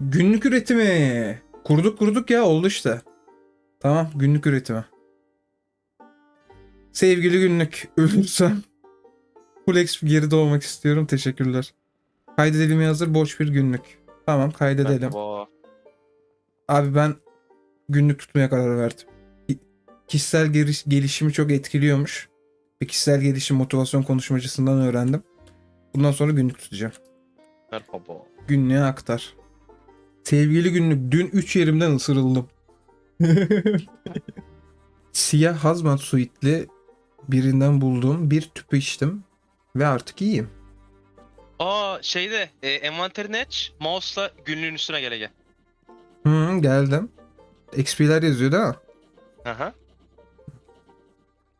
Günlük üretimi. Kurduk kurduk ya oldu işte. Tamam günlük üretimi. Sevgili günlük ölürsem full exp geri doğmak istiyorum. Teşekkürler. Kaydedelim hazır boş bir günlük. Tamam kaydedelim. Abi ben günlük tutmaya karar verdim. Ki- Kişisel geliş- gelişimi çok etkiliyormuş. Ve kişisel gelişim motivasyon konuşmacısından öğrendim. Bundan sonra günlük tutacağım. Merhaba. Günlüğe aktar. Sevgili günlük dün 3 yerimden ısırıldım. Siyah hazmat suitli birinden bulduğum bir tüpü içtim. Ve artık iyiyim. Aa şeyde e, envanterini aç. Mouse'la günlüğün üstüne gele gel. Hı, geldim. XP'ler yazıyor değil mi? Aha.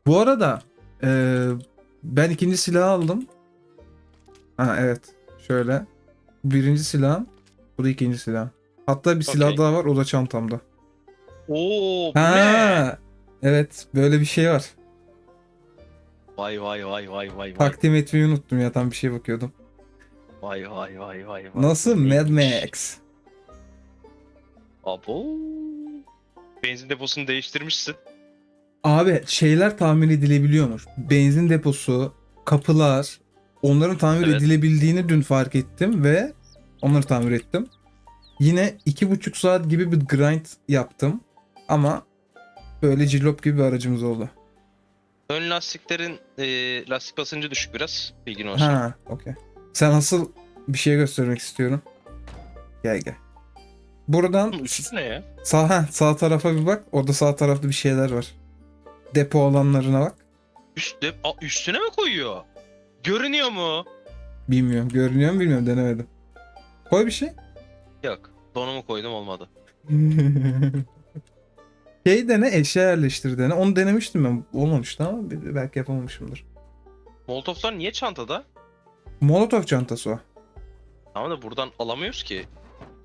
Bu arada eee, ben ikinci silahı aldım. Ha evet. Şöyle. Birinci silahım. Bu da ikinci silahım. Hatta bir silah Okey. daha var. O da çantamda. Oo bu ne? Ha, evet. Böyle bir şey var. Vay vay vay vay vay. Takdim etmeyi unuttum ya. Tam bir şeye bakıyordum. Vay vay vay vay vay. Nasıl? Mad? Max. Abo. Benzin deposunu değiştirmişsin. Abi şeyler tamir edilebiliyormuş. Benzin deposu, kapılar. Onların tamir Evet. edilebildiğini dün fark ettim ve onları tamir ettim. Yine iki buçuk saat gibi bir grind yaptım. Ama böyle cillop gibi bir aracımız oldu. Ön lastiklerin e, lastik basıncı düşük biraz. Bilgin olsun. Ha, okey. Sen asıl bir şey göstermek istiyorum. Gel gel. Buradan Üstü ne ya? sağ, ha, sağ tarafa bir bak. Orada sağ tarafta bir şeyler var. Depo alanlarına bak. Üstte, Aa, üstüne mi koyuyor? Görünüyor mu? Bilmiyorum. Görünüyor mu bilmiyorum. Denemedim. Koy bir şey. Yok. Donumu koydum olmadı. şey dene eşya yerleştir dene. Onu denemiştim ben. Olmamıştı ama belki yapamamışımdır. Molotoflar niye çantada? Molotov çantası o. Ama da buradan alamıyoruz ki.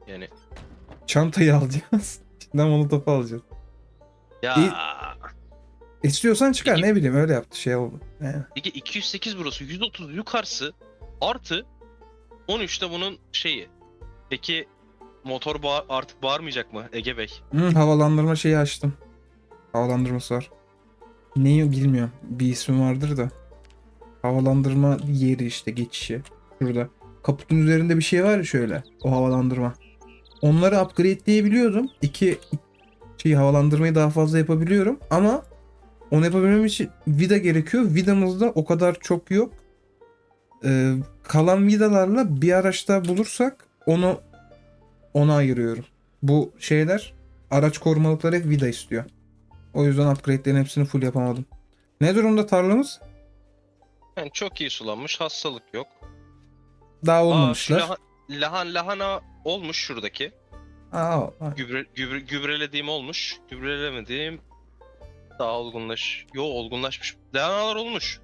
Yani Çantayı alacağız. İçinden molotof alacağız. ya İyi. İstiyorsan çıkar Peki- ne bileyim öyle yaptı şey oldu. Yani. Peki 208 burası 130 yukarısı artı 13'te bunun şeyi. Peki motor bağ- artık bağırmayacak mı Ege Bey? Hı, havalandırma şeyi açtım. Havalandırması var. Neyi bilmiyorum. Bir ismi vardır da. Havalandırma yeri işte geçişi. Şurada. Kaputun üzerinde bir şey var ya şöyle. O havalandırma. Onları upgrade'leyebiliyordum. İki şey havalandırmayı daha fazla yapabiliyorum ama onu yapabilmem için vida gerekiyor. Vidamızda o kadar çok yok. Ee, kalan vidalarla bir araçta bulursak onu ona ayırıyorum. Bu şeyler araç korumalıkları hep vida istiyor. O yüzden upgrade'lerin hepsini full yapamadım. Ne durumda tarlamız? Yani çok iyi sulanmış hastalık yok. Daha Aa, şu olmamışlar. laha- lahan lahana olmuş şuradaki. Aa, aa. Gübre, gübre, gübrelediğim olmuş. Gübrelemediğim daha olgunlaş. Yo olgunlaşmış. Lahanalar olmuş.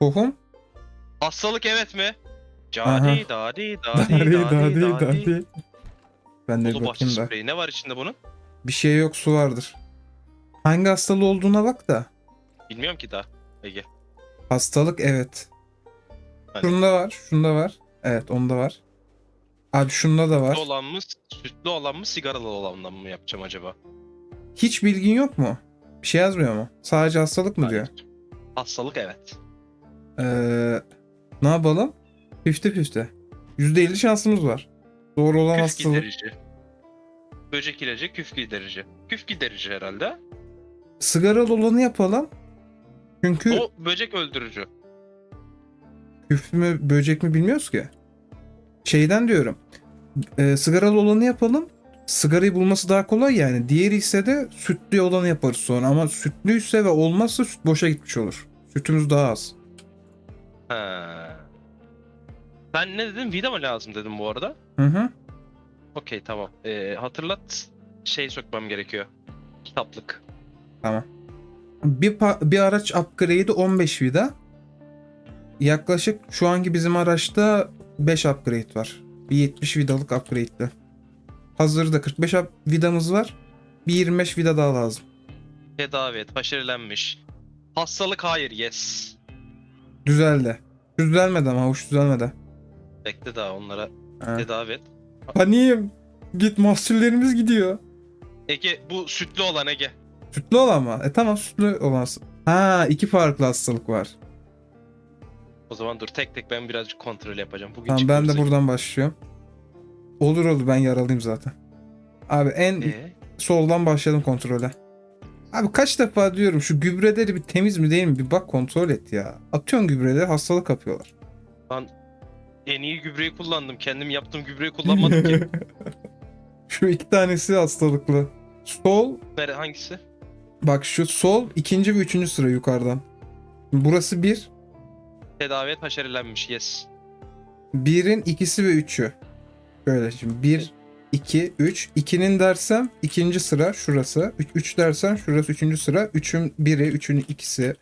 Tohum? Hastalık evet mi? Cadi dadi dadi dadi dari, dadi. Ben de bir Dolu bahçe bakayım da. spreyi. Ne var içinde bunun? Bir şey yok su vardır. Hangi hastalığı olduğuna bak da. Bilmiyorum ki daha. Ege. Hastalık evet. Hani- Şunda var, şunda var. Evet onda var. Abi şunda da var. Sütlü olan mı, sütlü olan mı, sigaralı olandan mı yapacağım acaba? Hiç bilgin yok mu? Bir şey yazmıyor mu? Sadece hastalık mı diyor? Hayır. Hastalık evet. Ee, ne yapalım? 50-50. %50 şansımız var. Doğru olan Küf hastalık. giderici. Böcek ilacı, küf giderici. Küf giderici herhalde. Sigaralı olanı yapalım. Çünkü O böcek öldürücü. küf mü böcek mi bilmiyoruz ki. Şeyden diyorum. E, sigaralı olanı yapalım. Sigarayı bulması daha kolay yani. Diğeri ise de sütlü olanı yaparız sonra. Ama sütlüyse ve olmazsa süt boşa gitmiş olur. Sütümüz daha az. Ha. Sen ne dedin? Vida mı lazım dedim bu arada. Hı hı. Okey tamam. Ee, hatırlat. Şey sökmem gerekiyor. Kitaplık. Tamam. Bir, bir araç upgrade'i 15 vida. Yaklaşık şu anki bizim araçta 5 upgrade var. Bir 70 vidalık upgrade'li. Hazırda 45 up- vidamız var. Bir 25 vida daha lazım. Tedavi et. Haşerelenmiş. Hastalık hayır. Yes. Düzeldi. Düzelmedi ama hoş düzelmedi. Bekle daha onlara Ha. tedavi et. Paniğim. Git mahsullerimiz gidiyor. Ege bu sütlü olan Ege. Sütlü olan mı? E tamam sütlü olan. Ha iki farklı hastalık var. O zaman dur tek tek ben birazcık kontrol yapacağım. Bugün Tamam ben de çıkıyoruz buradan başlıyorum. Olur olur ben yaralıyım zaten. Abi en Ege. Ee, soldan başladım kontrole. Abi kaç defa diyorum şu gübreleri bir temiz mi değil mi bir bak kontrol et ya. Atıyorsun gübreleri hastalık kapıyorlar. En iyi gübreyi kullandım. Kendim yaptığım gübreyi kullanmadım ki. şu iki tanesi hastalıklı. Sol Nere hangisi? bak şu sol ikinci ve üçüncü sıra yukarıdan. Burası bir. Tedaviye taşerilenmiş. Yes. Birin ikisi ve üçü. Şöyle şimdi bir, iki, üç. İkinin dersem ikinci sıra şurası. Üç, üç dersen şurası üçüncü sıra. Üçün biri, üçün ikisi,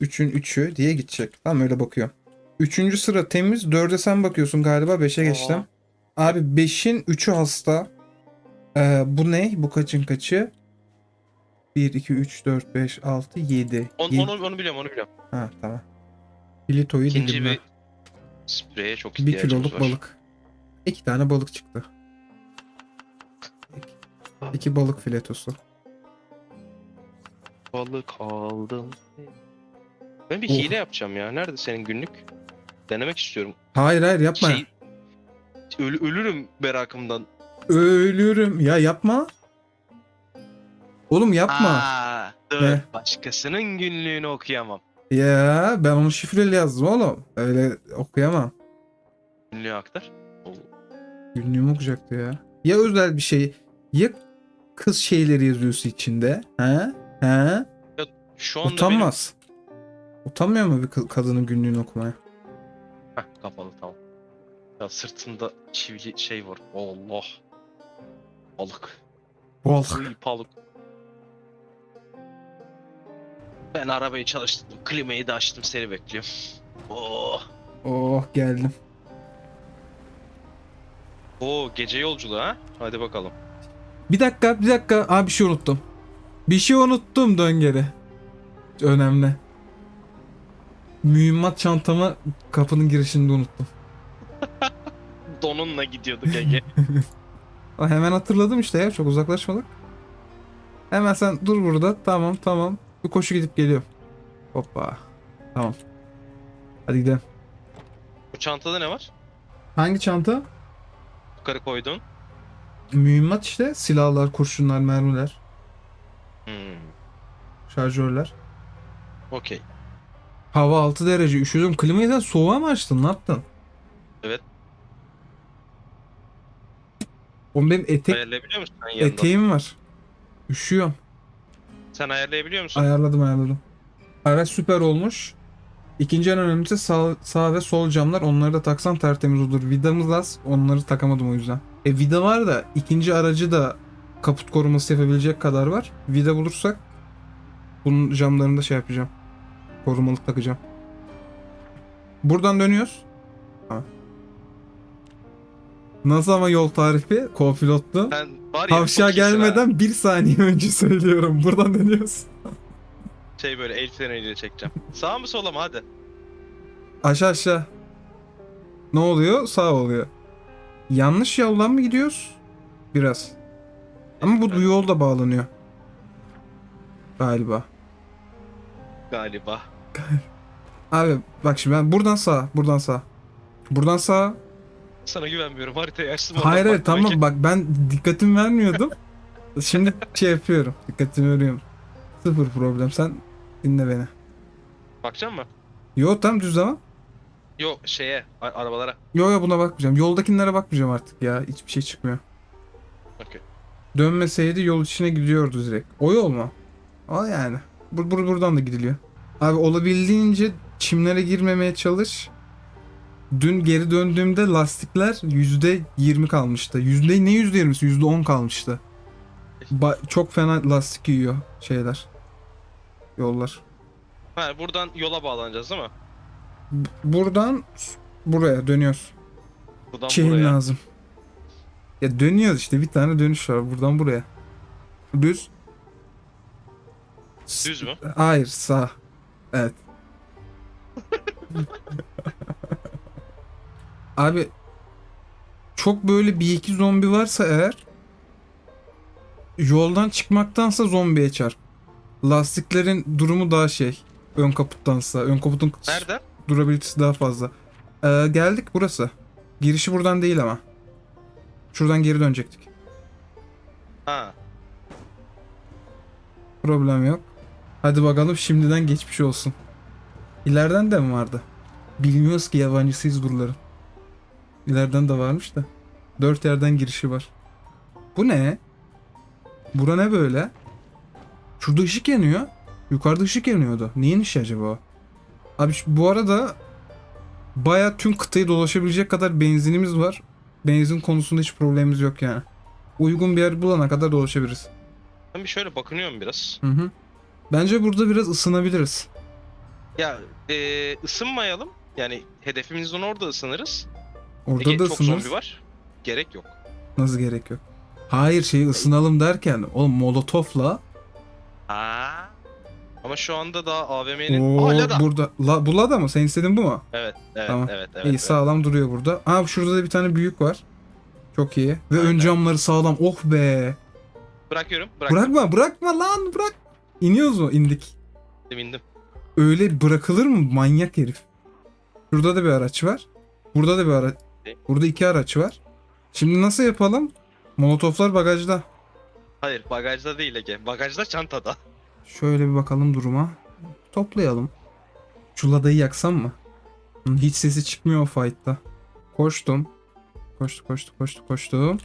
üçün üçü diye gidecek. Tamam öyle bakıyorum. Üçüncü sıra temiz. Dörde sen bakıyorsun galiba. Beşe geçtim. Abi beşin üçü hasta. Ee, bu ne? Bu kaçın kaçı? 1, 2, 3, 4, 5, 6, 7. On, onu, onu biliyorum onu biliyorum. Ha tamam. Filitoyu İkinci dilimle. bir spreye çok Bir ihtiyacımız kiloluk var. balık. İki tane balık çıktı. İki- İki balık filetosu. Balık aldım. Ben bir Oh. hile yapacağım ya. Nerede senin günlük? Denemek istiyorum. Hayır hayır yapma. Şey, ölü, ölürüm merakımdan. Ölürüm. Ya yapma. Oğlum yapma. Aa, dur. Ne? Başkasının günlüğünü okuyamam. Ya ben onu şifreli yazdım oğlum. Öyle okuyamam. Günlüğü aktar. Oo. Günlüğümü okuyacaktı ya. Ya özel bir şey. Ya kız şeyleri yazıyorsa içinde. He? He? Şu anda Utanmaz. Utanmıyor mu bir kı- kadının günlüğünü okumaya? Kapalı tamam. Ya sırtında çivili şey var. Allah. Balık. Balık. Balık. Ben arabayı çalıştırdım. Klimayı da açtım. Seni bekliyorum. Oh. Oh geldim. Oo gece yolculuğu ha? Hadi bakalım. Bir dakika bir dakika. Abi bir şey unuttum. Bir şey unuttum dön geri. Önemli. Mühimmat çantamı kapının girişinde unuttum. Donunla gidiyorduk Ege. Aa, hemen hatırladım işte ya çok uzaklaşmadık. Hemen sen dur burada tamam tamam. Bir koşu gidip geliyorum. Hoppa. Tamam. Hadi gidelim. Bu çantada ne var? Hangi çanta? Yukarı koydun. Mühimmat işte. Silahlar, kurşunlar, mermiler, Hmm. şarjörler. Okey. Hava 6 derece. Üşüdüm. Klimayı sen soğuğa mı açtın? Ne yaptın? Evet. Oğlum benim etek, Ayarlayabiliyor musun sen yanında? eteğim var. Üşüyorum. Sen ayarlayabiliyor musun? Ayarladım ayarladım. Araç süper olmuş. İkinci en önemlisi sağ, sağ ve sol camlar. Onları da taksam tertemiz olur. Vidamız az. Onları takamadım o yüzden. E vida var da ikinci aracı da kaput koruması yapabilecek kadar var. Vida bulursak bunun camlarını da şey yapacağım. Korumalık takacağım. Buradan dönüyoruz. Ha. Nasıl ama yol tarifi? Co-pilotlu. Sen var ya çok iyisin ha. gelmeden bir saniye önce söylüyorum. Buradan dönüyoruz. Şey böyle el freniyle çekeceğim. Sağ mı sola mı hadi. Aşağı aşağı. Ne oluyor? Sağ oluyor. Yanlış yoldan mı gidiyoruz? Biraz. Ama bu Evet, yol da bağlanıyor. Galiba. Galiba. Abi bak şimdi ben buradan sağ, buradan sağ. Buradan sağ. Sana güvenmiyorum. Haritayı açtım. Hayır hayır tamam Ege. bak ben dikkatim vermiyordum. Şimdi şey yapıyorum. Dikkatimi veriyorum. Sıfır problem. Sen dinle beni. Bakacak mı? Yo tam düz devam. Yok şeye arabalara. Yo yo buna bakmayacağım. Yoldakilere bakmayacağım artık ya. Hiçbir şey çıkmıyor. Okey. Dönmeseydi yol içine gidiyordu direkt. O yol mu? O yani. Bur bur buradan da gidiliyor. Abi olabildiğince çimlere girmemeye çalış. Dün geri döndüğümde lastikler %20 kalmıştı. Yüzde ne %20'si? %10 kalmıştı. Ba- çok fena lastik yiyor şeyler. Yollar. Ha buradan yola bağlanacağız değil mi? B- buradan buraya dönüyoruz. Buradan Şeyin buraya. lazım. Ya dönüyoruz işte bir tane dönüş var buradan buraya. Düz. Düz mü? Hayır sağ. Evet. Abi çok böyle bir iki zombi varsa eğer yoldan çıkmaktansa zombiye çarp. Lastiklerin durumu daha şey. Ön kaputtansa. Ön kaputun Nerede? durabilitesi daha fazla. Ee, geldik burası. Girişi buradan değil ama. Şuradan geri dönecektik. Ha. Problem yok. Hadi bakalım şimdiden geçmiş olsun. İleriden de mi vardı? Bilmiyoruz ki yabancısıyız buraların. İleriden de varmış da. Dört yerden girişi var. Bu ne? Bura ne böyle? Şurada ışık yanıyor. Yukarıda ışık yanıyordu. Neyin işi acaba o? Abi bu arada baya tüm kıtayı dolaşabilecek kadar benzinimiz var. Benzin konusunda hiç problemimiz yok yani. Uygun bir yer bulana kadar dolaşabiliriz. Ben bir şöyle bakınıyorum biraz. Hı hı. Bence burada biraz ısınabiliriz. Ya e, ısınmayalım. Yani hedefimizden orada ısınırız. Orada Ege da çok ısınırız. zombi var. Gerek yok. Nasıl gerek yok? Hayır şeyi ısınalım derken oğlum molotofla Ha. Ama şu anda daha AVM'nin Oo, da. burada la, bu Lada mı? Sen istedin bu mu? Evet, evet, Tamam. evet, evet. İyi evet. sağlam duruyor burada. Aa şurada da bir tane büyük var. Çok iyi. Ve ön Aynen. camları sağlam. Oh be. Bırakıyorum. Bıraktım. Bırakma bırakma lan bırak. İniyoruz mu? İndik. indim. Öyle bırakılır mı? Manyak herif. Şurada da bir araç var. Burada da bir araç. Burada iki araç var. Şimdi nasıl yapalım? Molotoflar bagajda. Hayır, bagajda değil Ege. Bagajda çantada. Şöyle bir bakalım duruma. Toplayalım. Şu ladayı yaksam mı? Hiç sesi çıkmıyor o fight'ta. Koştum. Koştu koştu koştu koştum.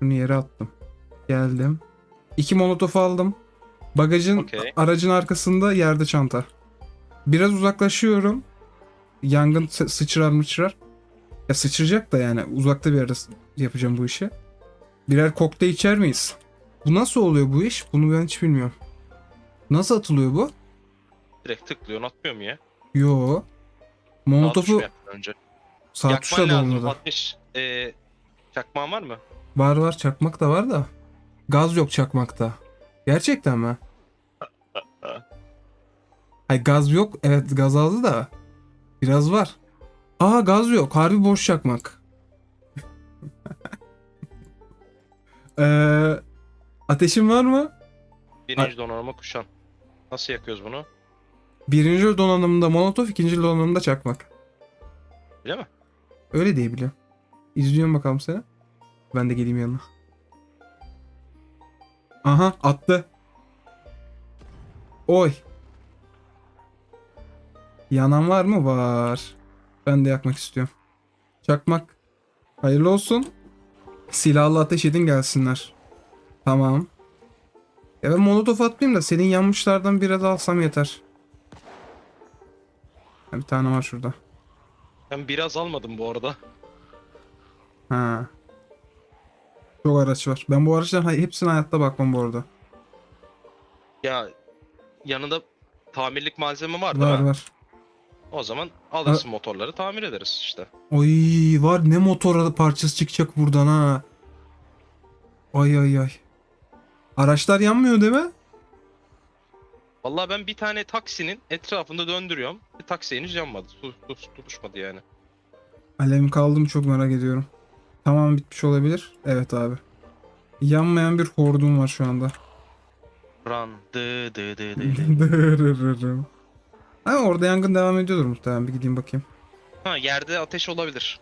Şunu yere attım. Geldim. İki molotof aldım. Bagajın Okey. aracın arkasında yerde çanta. Biraz uzaklaşıyorum. Yangın sı- sıçrar mıçrar. Ya sıçrayacak da yani uzakta bir yerde yapacağım bu işi. Birer kokteyl içer miyiz? Bu nasıl oluyor bu iş? Bunu ben hiç bilmiyorum. Nasıl atılıyor bu? Direkt tıklıyorsun, atmıyor mu ya? Yo. Molotofu önce? sağ Yakman tuşla da lazım. olmadı. Ateş. E, çakmağın var mı? Var var çakmak da var da. Gaz yok çakmakta. Gerçekten mi? Hayır gaz yok. Evet gaz aldı da. Biraz var. Aa gaz yok. Harbi boş çakmak. Eee ateşin var mı? Birinci donanıma kuşan. Nasıl yakıyoruz bunu? Birinci donanımda molotof, ikinci donanımda çakmak. Öyle mi? Öyle diye biliyorum. İzliyorum bakalım seni. Ben de geleyim yanına. Aha attı. Oy. Yanan var mı? Var. Ben de yakmak istiyorum. Çakmak. Hayırlı olsun. Silahlı ateş edin gelsinler. Tamam. Ya ben molotof atmayayım da senin yanmışlardan biraz alsam yeter. Bir tane var şurada. Ben biraz almadım bu arada. Ha. Çok araç var. Ben bu araçların hepsine hayatta bakmam bu arada. Ya yanında tamirlik malzeme var, Var değil mi? var. O zaman alırsın motorları tamir ederiz işte. Oy var ne motor parçası çıkacak buradan ha. Ay ay ay. Araçlar yanmıyor değil mi? Vallahi ben bir tane taksinin etrafında döndürüyorum. Bir taksi henüz yanmadı. Tutuşmadı yani. Alem kaldım çok merak ediyorum. Tamam bitmiş olabilir. Evet abi. Yanmayan bir hordum var şu anda. Run. Dı dı dı dı dı. ha orada yangın devam ediyordur muhtemelen. Bir gideyim bakayım. ha yerde ateş olabilir.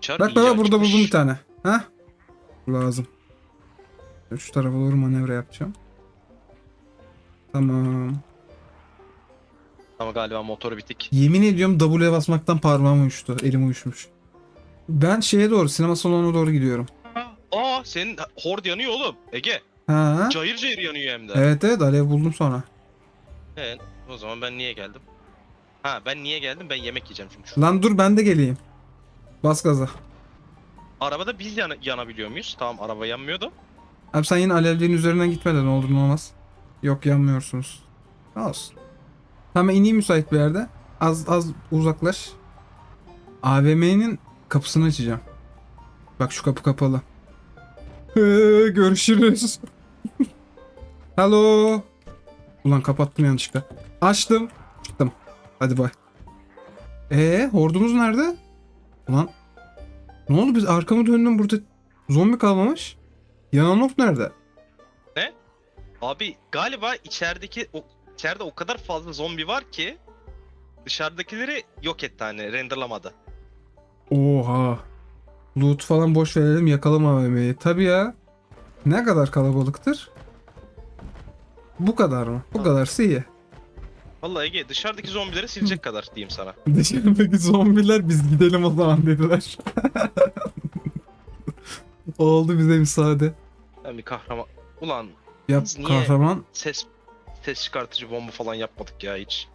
Çar Bak bak burada buldum bir tane. Ha? Lazım. Şu tarafa doğru manevra yapacağım. Tamam. Ama galiba motoru bitik. Yemin ediyorum W'ye basmaktan parmağım uyuştu. Elim uyuşmuş. Ben şeye doğru, sinema salonuna doğru gidiyorum. Aa senin hord yanıyor oğlum. Ege. Ha? Cayır cayır yanıyor hem de. Evet evet alev buldum sonra. Evet, O zaman ben niye geldim? Ha ben niye geldim? Ben yemek yiyeceğim çünkü. şu- Lan dur ben de geleyim. Bas gaza. Arabada biz yana- yanabiliyor muyuz? Tamam araba yanmıyordu. Abi sen yine alevlerin üzerinden gitme de ne olur ne olmaz. Yok yanmıyorsunuz. Olsun. Tamam ineyim müsait bir yerde. Az az uzaklaş. AVM'nin kapısını açacağım. Bak şu kapı kapalı. Ee, görüşürüz. Hello. Ulan kapattım yanlışlıkla. Açtım. Çıktım. Hadi bay. Ee, hordumuz nerede? Ulan. Ne oldu biz arkamı döndüm burada zombi kalmamış. Yananok nerede? Ne? Abi galiba içerideki o, içeride o kadar fazla zombi var ki dışarıdakileri yok etti hani renderlamadı. Oha. Loot falan boş verelim yakalım AVM'yi. Tabii ya. Ne kadar kalabalıktır? Bu kadar mı? Bu kadarsa iyi. Vallahi Ege dışarıdaki zombileri silecek kadar diyeyim sana. Dışarıdaki zombiler biz gidelim o zaman dediler. Oldu bize müsaade. Ben bir kahraman... Ulan Yap Biz niye- kahraman. ses ses çıkartıcı bomba falan yapmadık ya hiç.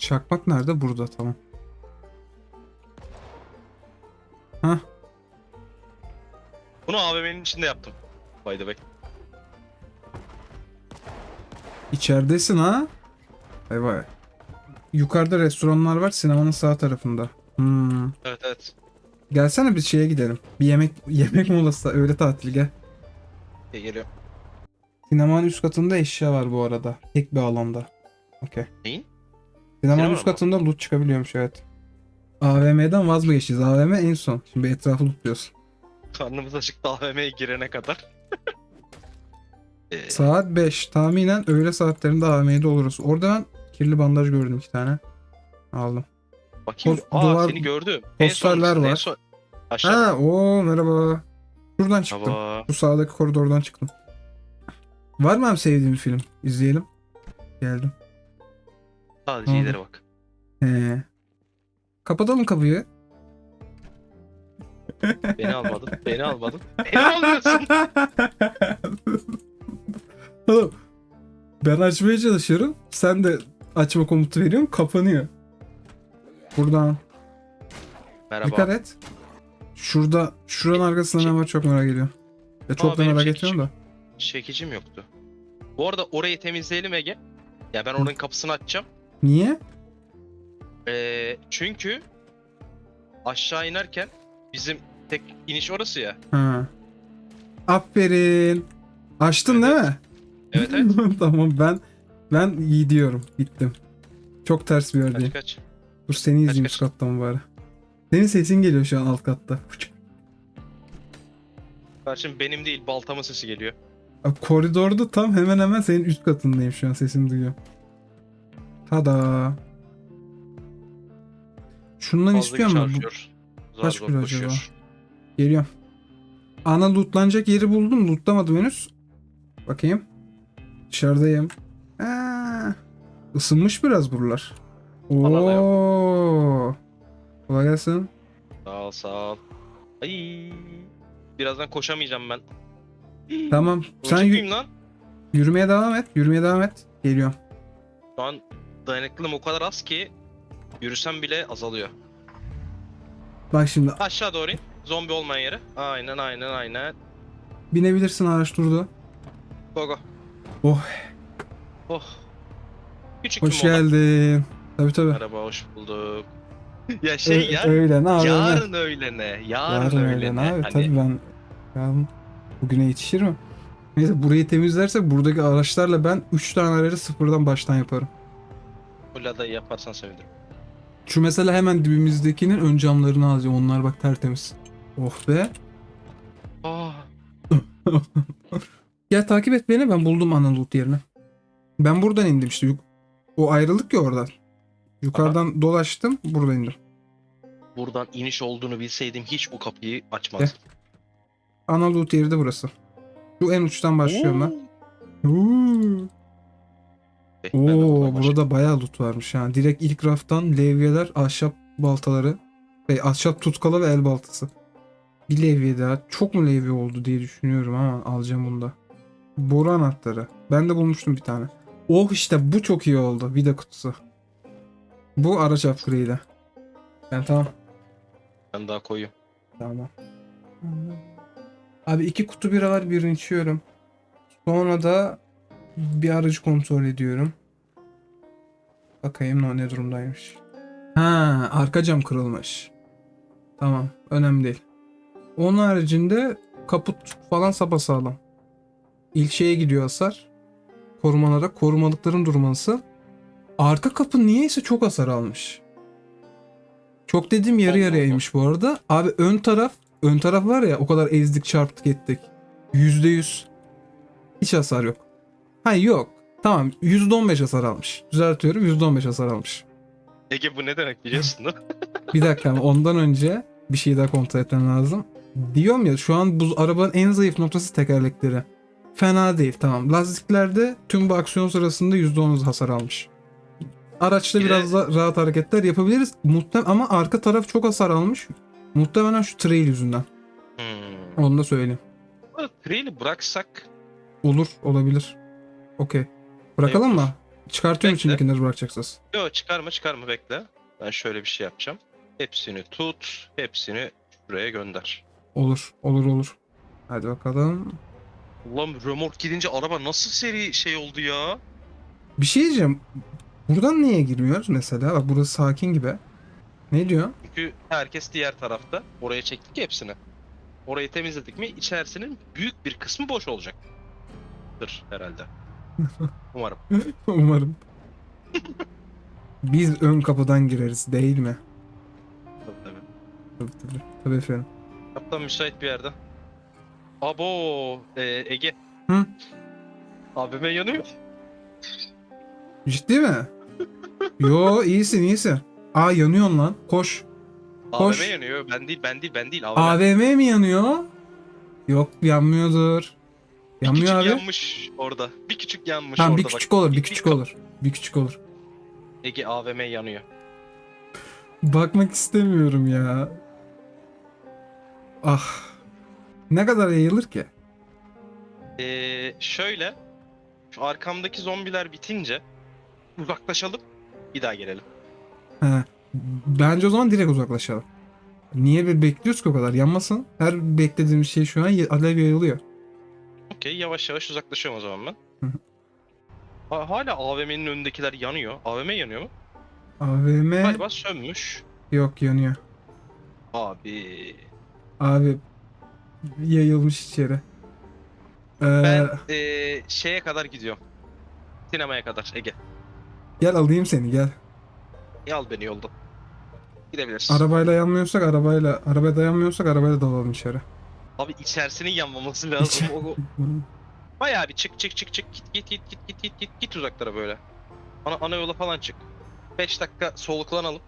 Çakmak nerede? Burada tamam. Hah. Bunu AVM'nin içinde yaptım. By the way. İçeridesin ha? Vay vay. Yukarıda restoranlar var sinemanın sağ tarafında. Hmm. Evet evet. Gelsene biz şeye gidelim. Bir yemek yemek molası öğle tatili gel. İyi geliyor. Sinemanın üst katında eşya var bu arada. Tek bir alanda. Okey. Neyin? Sinemanın Sinema üst katında loot çıkabiliyormuş evet. AVM'den vaz mı geçeceğiz? AVM en son. Şimdi etrafı lootluyorsun. Karnımız acıktı AVM'ye girene kadar. Ee, Saat 5. Tahminen öğle saatlerinde AVM'de oluruz. Orada ben kirli bandaj gördüm iki tane. Aldım. bakayım. Post- Aa duvar- seni gördüm. En posterler son- en var. son- Aşağı. Ha, o merhaba. Şuradan çıktım. Hava. Bu sağdaki koridordan çıktım. Var mı abi sevdiğin bir film? İzleyelim. Geldim. Sadece Hı. ileri bak. He. Kapatalım kapıyı. Beni almadın. Beni almadın. Beni almıyorsun. Oğlum, ben açmaya çalışıyorum. Sen de açma komutu veriyorsun. Kapanıyor. Buradan. Merhaba. Dikkat et. Şurada, şuranın arkasında ne var çok merak ediyorum. Ya çok da benim merak etmiyorum da. Çekicim yoktu. Bu arada orayı temizleyelim Ege. Ya ben oranın kapısını açacağım. Niye? Ee, çünkü aşağı inerken bizim tek iniş orası ya. Ha. Aferin. Açtın Evet, değil mi? Evet evet. tamam ben ben iyi diyorum. Gittim. Çok ters bir yerdeyim. kaç kaç. Dur seni izleyeyim kaç. üst kattan bari. Senin sesin geliyor şu an alt katta. Karşım benim değil baltamın sesi geliyor. Koridorda tam hemen hemen senin üst katındayım şu an sesini duyuyorum. Tada. Şundan Fazla istiyor mu? Zar kaç kilo acaba? Geliyorum. Ana lootlanacak yeri buldum. Lootlamadım henüz. Bakayım. Dışarıdayım. Aa, ısınmış biraz buralar. Oo. Kolay gelsin. Sağ ol sağ ol. Ay. Birazdan koşamayacağım ben. Tamam. Sen Sen lan? yürümeye devam et. Yürümeye devam et. Geliyorum. Şu an dayanıklılığım o kadar az ki yürüsem bile azalıyor. Bak şimdi Aşağı doğru in. Zombi olmayan yere. Aynen aynen aynen. binebilirsin araç durdu. Go go. Oh. Oh. Küçük Hoş bir mola. geldin. Tabii tabii. Merhaba hoş bulduk. ya şey Ö- ya. öğlen abi. öğlen. Yarın öğlene. Yarın, Yarın öğlene. öğlen abi. Hani Tabii ben yarın bugüne yetişir mi? Neyse burayı temizlersek buradaki araçlarla ben 3 tane aracı sıfırdan baştan yaparım. Bu ladayı yaparsan sevinirim. Şu mesela hemen dibimizdekinin ön camlarını alacağım. Onlar bak tertemiz. Oh be. Ah. Gel takip et beni ben buldum ana loot yerini. Ben buradan indim işte. O ayrılık ya oradan. Yukarıdan dolaştım burada indim. Buradan iniş olduğunu bilseydim hiç bu kapıyı açmazdım. Ana loot yeri de burası. Şu en uçtan başlıyorum. Oo. Ben buradan Oo burada bayağı loot varmış ha. Direkt ilk raftan levyeler, ahşap baltaları, şey, ahşap tutkala ve el baltası. Bir levye daha. Çok mu levye oldu diye düşünüyorum ama alacağım bunu da. Boru anahtarı. Ben de bulmuştum bir tane. Oh işte bu çok iyi oldu. Vida kutusu. Bu araç upgrade'i. Ben tamam. Ben daha koyuyorum. Tamam. Abi iki kutu bira var birini içiyorum. Sonra da bir aracı kontrol ediyorum. Bakayım ne durumdaymış. Ha arka cam kırılmış. Tamam önemli değil. Onun haricinde kaput falan sapasağlam. İlk şeye gidiyor hasar. Korumalara. Korumalıkların durumu nasıl? Arka kapı niyeyse çok hasar almış. Çok dediğim yarı yarıyaymış bu arada. Abi ön taraf, ön taraf var ya o kadar ezdik çarptık ettik. %100. Hiç hasar yok. Ha yok. Tamam %15 hasar almış. Düzeltiyorum %15 hasar almış. Ege bu ne demek biliyorsun değil mi? Bir dakika ama ondan önce bir şey daha kontrol etmem lazım. Diyorum ya şu an bu arabanın en zayıf noktası tekerlekleri. Fena değil tamam. Lastiklerde tüm bu aksiyon sırasında %10 hasar almış. Araçta de- biraz da rahat hareketler yapabiliriz. Muhtem ama arka taraf çok hasar almış. Muhtemelen şu trail yüzünden. Hmm. Onu da söyleyeyim. Trail'i bıraksak Olur olabilir. Okey. Bırakalım mı? Çıkartıyorum Bekle. içindekileri bırakacaksınız. Yok çıkarma çıkarma bekle. Ben şöyle bir şey yapacağım. Hepsini tut, hepsini şuraya gönder. Olur olur olur. Hadi bakalım. Ulan remork gidince araba nasıl seri şey oldu ya? Bir şey diyeceğim. Buradan niye girmiyoruz mesela? Bak burası sakin gibi. Ne diyor? Çünkü herkes diğer tarafta. Oraya çektik ya hepsini. Orayı temizledik mi içerisinin büyük bir kısmı boş olacak. Dır herhalde. Umarım. Umarım. Biz ön kapıdan gireriz değil mi? Tabii tabii. Tabii tabii. Tabii efendim. Kaptan müsait bir yerde. Abo e, Ege. Hı? Abime yanıyor. Ciddi mi? Yo iyisin iyisin. Aa yanıyorsun lan. Koş. Koş. AVM yanıyor. Ben değil, ben değil, ben değil. AVM. AVM mi yanıyor? Yok yanmıyordur. Yanmıyor küçük abi. yanmış orada. Bir küçük yanmış Tamam orada bir küçük bak. olur, bir küçük olur. Bir küçük olur. Ege AVM yanıyor. Bakmak istemiyorum ya. Ah. Ne kadar yayılır ki? Ee, şöyle. Şu arkamdaki zombiler bitince uzaklaşalım. Bir daha gelelim. He. Bence o zaman direkt uzaklaşalım. Niye bir bekliyoruz ki o kadar? Yanmasın. Her beklediğim şey şu an alev yayılıyor. Okey yavaş yavaş uzaklaşıyorum o zaman ben. Hı hı. Ha- Hala AVM'nin önündekiler yanıyor. AVM yanıyor mu? AVM Galiba sönmüş. yok yanıyor. Abi. Abi yayılmış içeri. Ee, Ben ee, şeye kadar gidiyorum. Sinemaya kadar Ege. gel alayım seni gel. Al beni yoldan. Gidebiliriz. Arabayla yanmıyorsak arabayla, arabaya dayanmıyorsak arabayla dalalım içeri. Abi içerisinin yanmaması lazım. O- o- Bayağı bir çık çık çık çık git git git git git git git git uzaklara böyle. Ana, ana yola falan çık. 5 dakika soluklanalım.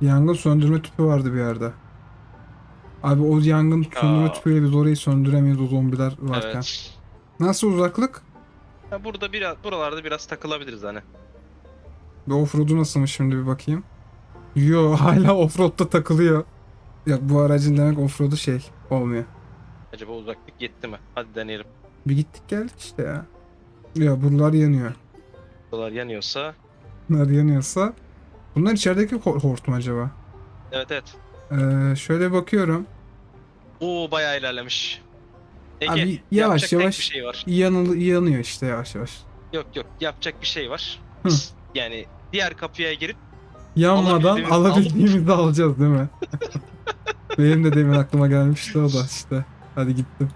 Yangın söndürme tüpü vardı bir yerde. Abi o yangın söndürme Aa. tüpüyle biz orayı söndüremeyiz o zombiler varken. Evet. Nasıl uzaklık? Ya burada biraz buralarda biraz takılabiliriz hani. Bir offroad'u nasılmış şimdi bir bakayım. Yo hala offroad'da takılıyor. Yok bu aracın demek offroad'u şey olmuyor. Acaba uzaklık yetti mi? Hadi deneyelim. Bir gittik geldik işte ya. Ya buralar yanıyor. Buralar yanıyorsa. Bunlar yanıyorsa. Bunlar içerideki ho- hort mu acaba? Evet evet. Ee, şöyle bakıyorum. Oo bayağı ilerlemiş. Ege Abi, yavaş yapacak tek yavaş- bir şey var. Yanıl yanıyor işte yavaş yavaş. Yok yok yapacak bir şey var. Hı. Biz yani diğer kapıya girip Yanmadan Alabildiğimizi alabildiğimizi alacağız değil mi? Benim de demin aklıma gelmişti o da işte. Hadi gittim.